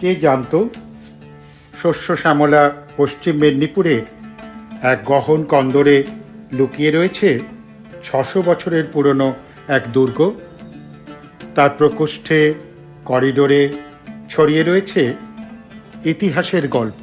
কে জানত? শস্য শ্যামলা পশ্চিম মেদিনীপুরে এক গহন কন্দরে লুকিয়ে রয়েছে ছশো বছরের পুরনো এক দুর্গ। তার প্রকোষ্ঠে করিডোরে ছড়িয়ে রয়েছে ইতিহাসের গল্প।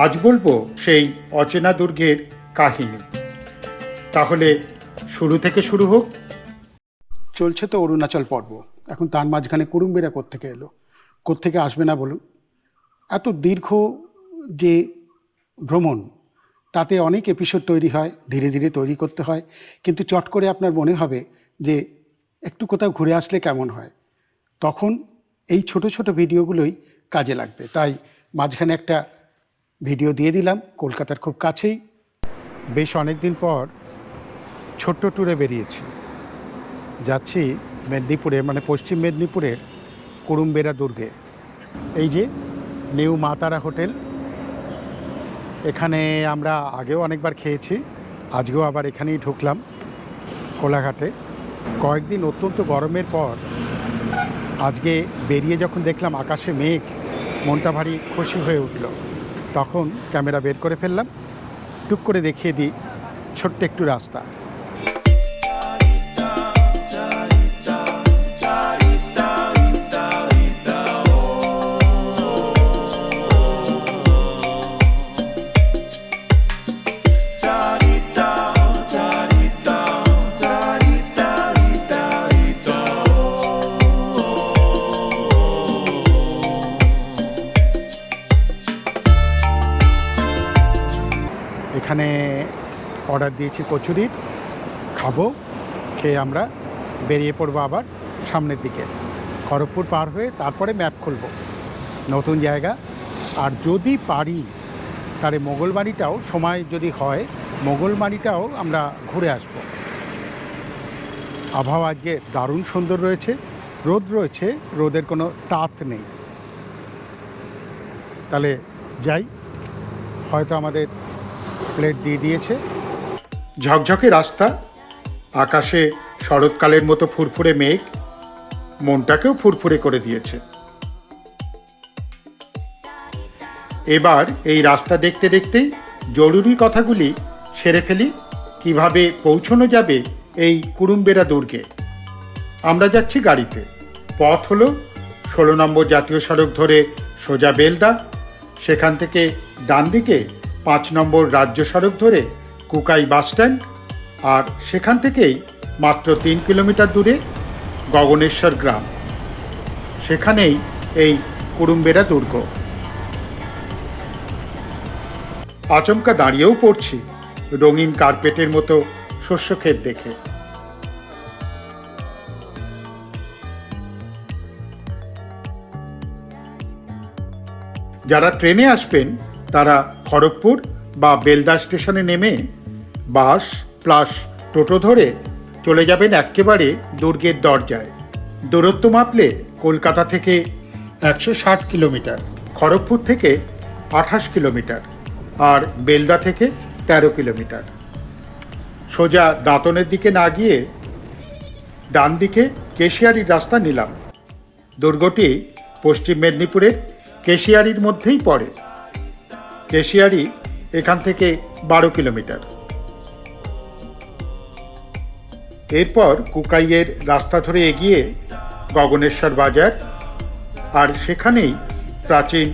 আজ বলব সেই অচেনা দুর্গের কাহিনী। তাহলে শুরু থেকে শুরু হোক। চলছে তো অরুণাচল পর্ব। এখন তার মাঝখানে কুড়ুম্বেরা কোত্থেকে এলো? কোত্থেকে আসবে না বলুন? এত দীর্ঘ যে ভ্রমণ, তাতে অনেক এপিসোড তৈরি হয়, ধীরে ধীরে তৈরি করতে হয়। কিন্তু চট করে আপনার মনে হবে যে একটু কোথাও ঘুরে আসলে কেমন হয়। তখন এই ছোট ছোট ভিডিওগুলোই কাজে লাগবে। তাই মাঝখানে একটা ভিডিও দিয়ে দিলাম, কলকাতার খুব কাছেই। বেশ অনেক দিন পর ছোট্ট ট্যুরে বেরিয়েছি। যাচ্ছি মেদিনীপুরে মানে পশ্চিম মেদিনীপুরের কুড়ুম্বেরা দুর্গে। এই যে নিউ মাতারা হোটেল, এখানে আমরা আগেও অনেকবার খেয়েছি, আজকেও আবার এখানেই ঢুকলাম কোলাঘাটে। কয়েকদিন অত্যন্ত গরমের পর আজকে বেরিয়ে যখন দেখলাম আকাশে মেঘ, মনটা ভারী খুশি হয়ে উঠল। তখন ক্যামেরা বের করে ফেললাম। টুক করে দেখিয়ে দিই ছোট্ট একটু রাস্তা। এখানে অর্ডার দিয়েছি কচুরির খাব, খেয়ে আমরা বেরিয়ে পড়ব আবার সামনের দিকে। খড়গপুর পার হয়ে তারপরে ম্যাপ খুলব। নতুন জায়গা। আর যদি পারি, তাহলে মোগলবাড়িটাও সময় যদি হয়, মোগলবাড়িটাও আমরা ঘুরে আসব। আবহাওয়া আজকে দারুণ সুন্দর রয়েছে। রোদ রয়েছে, রোদের কোনো তাত নেই। তাহলে যাই, হয়তো আমাদের প্লেট দিয়ে দিয়েছে। ঝকঝকে রাস্তা, আকাশে শরৎকালের মতো ফুরফুরে মেঘ, মনটাকেও ফুরফুরে করে দিয়েছে। এবার এই রাস্তা দেখতে দেখতেই জরুরি কথাগুলি সেরে ফেলি, কীভাবে পৌঁছানো যাবে এই কুড়ুম্বেরা দুর্গে। আমরা যাচ্ছি গাড়িতে। পথ হলো ষোলো নম্বর জাতীয় সড়ক ধরে সোজা বেলদা, সেখান থেকে ডান দিকে পাঁচ নম্বর রাজ্য সড়ক ধরে কুকাই বাসস্ট্যান্ড আর সেখান থেকেই মাত্র তিন কিলোমিটার দূরে গগনেশ্বর গ্রাম। সেখানেই এই কুড়ুম্বেরা দুর্গ। আচমকা দাঁড়িয়েও পড়ছি রঙিন কার্পেটের মতো শস্যক্ষেত দেখে। যারা ট্রেনে আসবেন, তারা খড়গপুর বা বেলদা স্টেশনে নেমে বাস প্লাস টোটো ধরে চলে যাবেন একেবারে দুর্গের দরজায়। দূরত্ব মাপলে কলকাতা থেকে একশো ষাট কিলোমিটার, খড়গপুর থেকে আঠাশ কিলোমিটার আর বেলদা থেকে তেরো কিলোমিটার। সোজা দাঁতনের দিকে না গিয়ে ডান দিকে কেশিয়ারির রাস্তা নিলাম। দুর্গটি পশ্চিম মেদিনীপুরের কেশিয়ারির মধ্যেই পড়ে। কেশিয়ারি এখান থেকে বারো কিলোমিটার। এরপর কুকাইয়ের রাস্তা ধরে এগিয়ে গগনেশ্বর বাজার আর সেখানেই প্রাচীন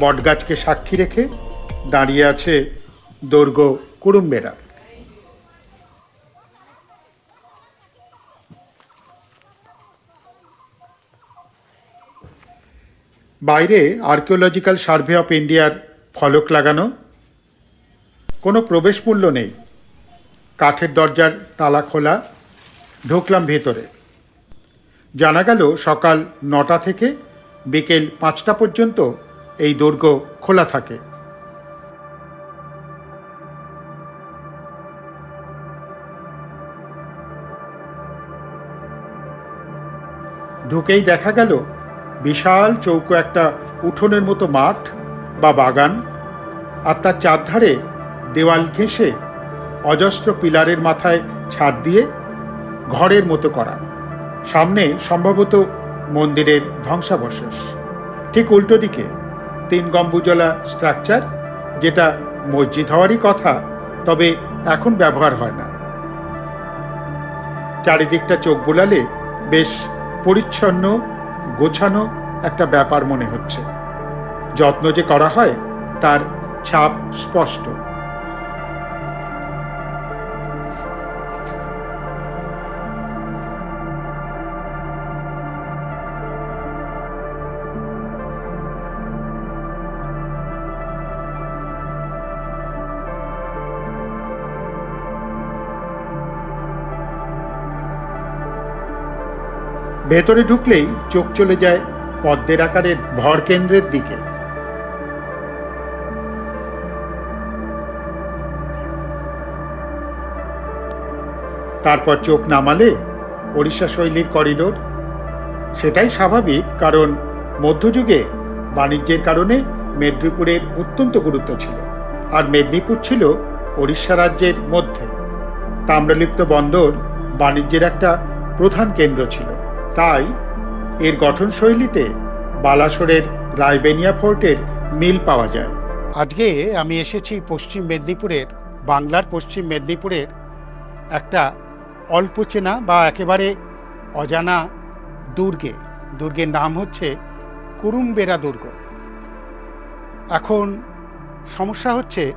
বটগাছকে সাক্ষী রেখে দাঁড়িয়ে আছে দুর্গ কুড়ুম্বেরা বাইরে আর্কিওলজিক্যাল সার্ভে অফ ইন্ডিয়ার ফলক লাগানো? কোনো প্রবেশ মূল্য নেই। কাঠের দরজার তালা খোলা। ঢুকলাম ভেতরে। জানা গেল সকাল নটা থেকে বিকেল পাঁচটা পর্যন্ত এই দুর্গ খোলা থাকে। ঢুকেই দেখা গেল বিশাল চৌকো একটা উঠোনের মতো মাঠ। বা বাগান, আর তার চারধারে দেওয়াল ঘেঁষে অজস্র পিলারের মাথায় ছাদ দিয়ে ঘরের মতো করা। সামনে সম্ভবত মন্দিরের ধ্বংসাবশেষ। ঠিক উল্টো দিকে তিন গম্বুজলা স্ট্রাকচার যেটা মসজিদ হওয়ারই কথা, তবে এখন ব্যবহার হয় না। চারিদিকটা চোখ বোলালে বেশ পরিচ্ছন্ন, গোছানো একটা ব্যাপার মনে হচ্ছে। যত্ন যে করা হয়, তার ছাপ স্পষ্ট। ভেতরে ঢুকলেই চোখ চলে যায় পদ্মের আকারের ভর কেন্দ্রের দিকে। তারপর চোখ নামালে ওড়িশা শৈলীর করিডোর। সেটাই স্বাভাবিক, কারণ মধ্যযুগে বাণিজ্যের কারণে মেদিনীপুরের অত্যন্ত গুরুত্ব ছিল আর মেদিনীপুর ছিল ওড়িশা রাজ্যের মধ্যে। তাম্রলিপ্ত বন্দর বাণিজ্যের একটা প্রধান কেন্দ্র ছিল। তাই এর গঠনশৈলীতে বালাসোরের রায়বেনিয়া ফোর্টের মিল পাওয়া যায়। আজকে আমি এসেছি পশ্চিম মেদিনীপুরের, বাংলার পশ্চিম মেদিনীপুরের একটা অল্প চেনা বা একেবারে অজানা দুর্গে। দুর্গের নাম হচ্ছে কুরুমবেরা দুর্গ। এখন সমস্যা হচ্ছে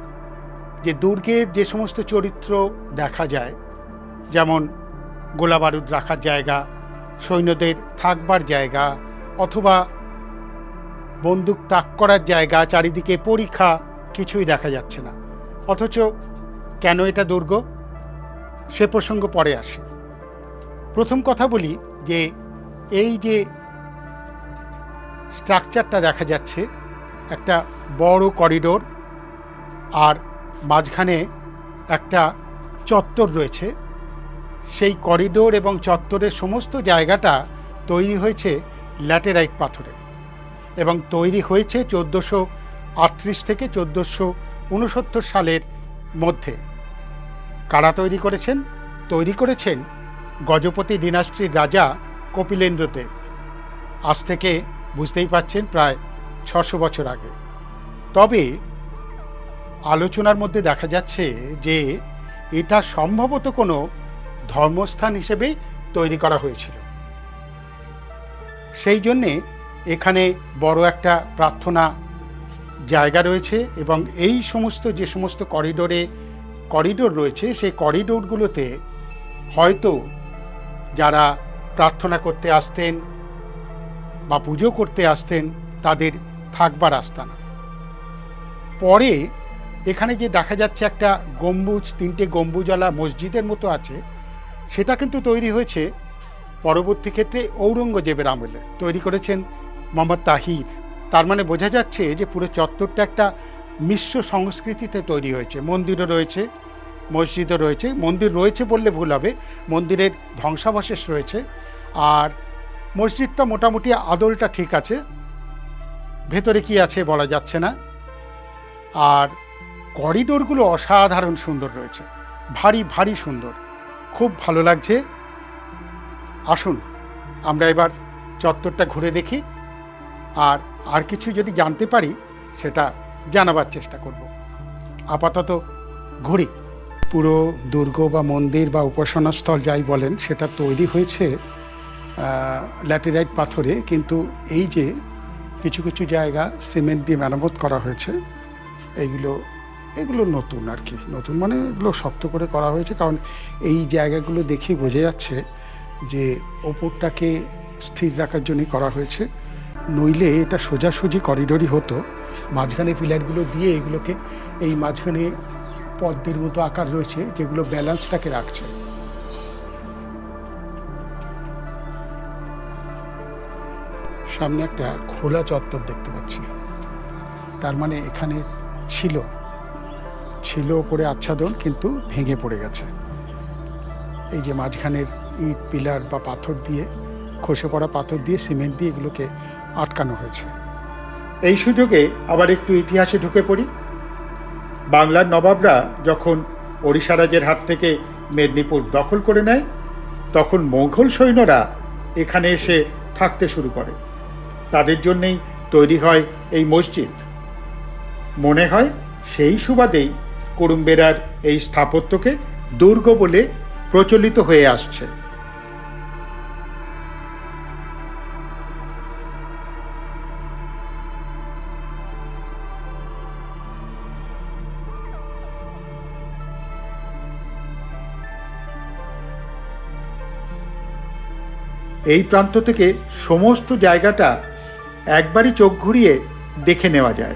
যে দুর্গের যে সমস্ত চরিত্র দেখা যায়, যেমন গোলাবারুদ রাখার জায়গা, সৈন্যদের থাকবার জায়গা, অথবা বন্দুক তাক করার জায়গা, চারিদিকে পরীক্ষা, কিছুই দেখা যাচ্ছে না। অথচ কেন এটা দুর্গ? সে প্রসঙ্গ পরে আসে। প্রথম কথা বলি যে এই যে স্ট্রাকচারটা দেখা যাচ্ছে, একটা বড় করিডোর আর মাঝখানে একটা চত্বর রয়েছে। সেই করিডোর এবং চত্বরের সমস্ত জায়গাটা তৈরি হয়েছে ল্যাটেরাইট পাথরে এবং তৈরি হয়েছে চোদ্দোশো আটত্রিশ থেকে চোদ্দোশো উনসত্তর সালের মধ্যে। কারা তৈরি করেছেন? তৈরি করেছেন গজপতি ডিনাস্ট্রির রাজা কপিলেন্দ্রদেব। আজ থেকে বুঝতেই পাচ্ছেন প্রায় ছশো বছর আগে। তবে আলোচনার মধ্যে দেখা যাচ্ছে যে এটা সম্ভবত কোনো ধর্মস্থান হিসেবেই তৈরি করা হয়েছিল। সেই জন্যে এখানে বড় একটা প্রার্থনা জায়গা রয়েছে এবং এই সমস্ত যে সমস্ত করিডোরে করিডোর রয়েছে, সেই করিডোরগুলোতে হয়তো যারা প্রার্থনা করতে আসতেন বা পুজো করতে আসতেন, তাদের থাকবার আস্তানা পরে এখানে যে দেখা যাচ্ছে একটা গম্বুজ, তিনটে গম্বুজওয়ালা মসজিদের মতো আছে, সেটা কিন্তু তৈরি হয়েছে পরবর্তী ক্ষেত্রে ঔরঙ্গজেবের আমলে। তৈরি করেছেন মোহাম্মদ তাহির। তার মানে বোঝা যাচ্ছে যে পুরো চত্বরটা একটা মিশ্র সংস্কৃতিতে তৈরি হয়েছে, মন্দিরও রয়েছে মসজিদও রয়েছে। মন্দির রয়েছে বললে ভুল হবে। মন্দিরের ধ্বংসাবশেষ রয়েছে। আর মসজিদটা মোটামুটি আদলটা ঠিক আছে। ভেতরে কি আছে বলা যাচ্ছে না। আর করিডোরগুলো অসাধারণ সুন্দর রয়েছে। ভারী ভারী সুন্দর। খুব ভালো লাগছে। আসুন, আমরা এবার চত্বরটা ঘুরে দেখি। আর আর কিছু যদি জানতে পারি, সেটা জানাবার চেষ্টা করব। আপাতত ঘুরি। পুরো দুর্গ বা মন্দির বা উপাসনাস্থল যাই বলেন, সেটা তৈরি হয়েছে ল্যাটেরাইট পাথরে, কিন্তু এই যে কিছু কিছু জায়গা সিমেন্ট দিয়ে মেরামত করা হয়েছে, এইগুলো, এগুলো নতুন আর কি। নতুন মানে এগুলো শক্ত করে করা হয়েছে, কারণ এই জায়গাগুলো দেখেই বোঝা যাচ্ছে যে ওপরটাকে স্থির রাখার জন্যই করা হয়েছে। নইলে এটা সোজাসুজি করিডোরই হতো। মাঝখানে পিলারগুলো দিয়ে এগুলোকে, এই মাঝখানে পদ্মের মতো আকার রয়েছে যেগুলো ব্যালেন্সটাকে রাখছে। সামনে একটা খোলা চত্বর দেখতে পাচ্ছি। তার মানে এখানে ছিল। ছিল ওপরে আচ্ছাদন, কিন্তু ভেঙে পড়ে গেছে। এই যে মাঝখানের ইট, পিলার বা পাথর দিয়ে, খসে পড়া পাথর দিয়ে সিমেন্ট দিয়ে এগুলোকে আটকানো হয়েছে। এই সুযোগে আবার একটু ইতিহাসে ঢুকে পড়ি। বাংলার নবাবরা যখন ওড়িশা রাজের হাত থেকে মেদিনীপুর দখল করে নেয়, তখন মোঘল সৈন্যরা এখানে এসে থাকতে শুরু করে। তাদের জন্যেই তৈরি হয় এই মসজিদ। মনে হয় সেই সুবাদেই কুড়ুম্বেরার এই স্থাপত্যকে দুর্গ বলে প্রচলিত হয়ে আসছে। এই প্রান্ত থেকে সমস্ত জায়গাটা একবারই চোখ ঘুরিয়ে দেখে নেওয়া যায়।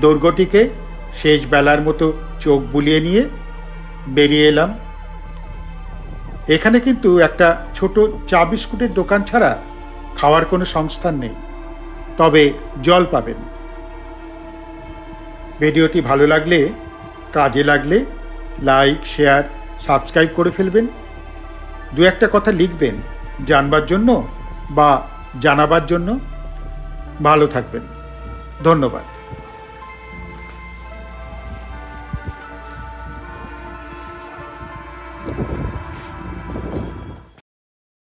দুর্গটিকে শেষ বেলার মতো চোখ বুলিয়ে নিয়ে বেরিয়ে এলাম। এখানে কিন্তু একটা ছোট চা বিস্কুটের দোকান ছাড়া খাওয়ার কোনো সংস্থান নেই। তবে জল পাবেন। ভিডিওটি ভালো লাগলে, কাজে লাগলে লাইক, শেয়ার, সাবস্ক্রাইব করে ফেলবেন। দু একটা কথা লিখবেন জানবার জন্য বা জানাবার জন্য। ভালো থাকবেন। ধন্যবাদ।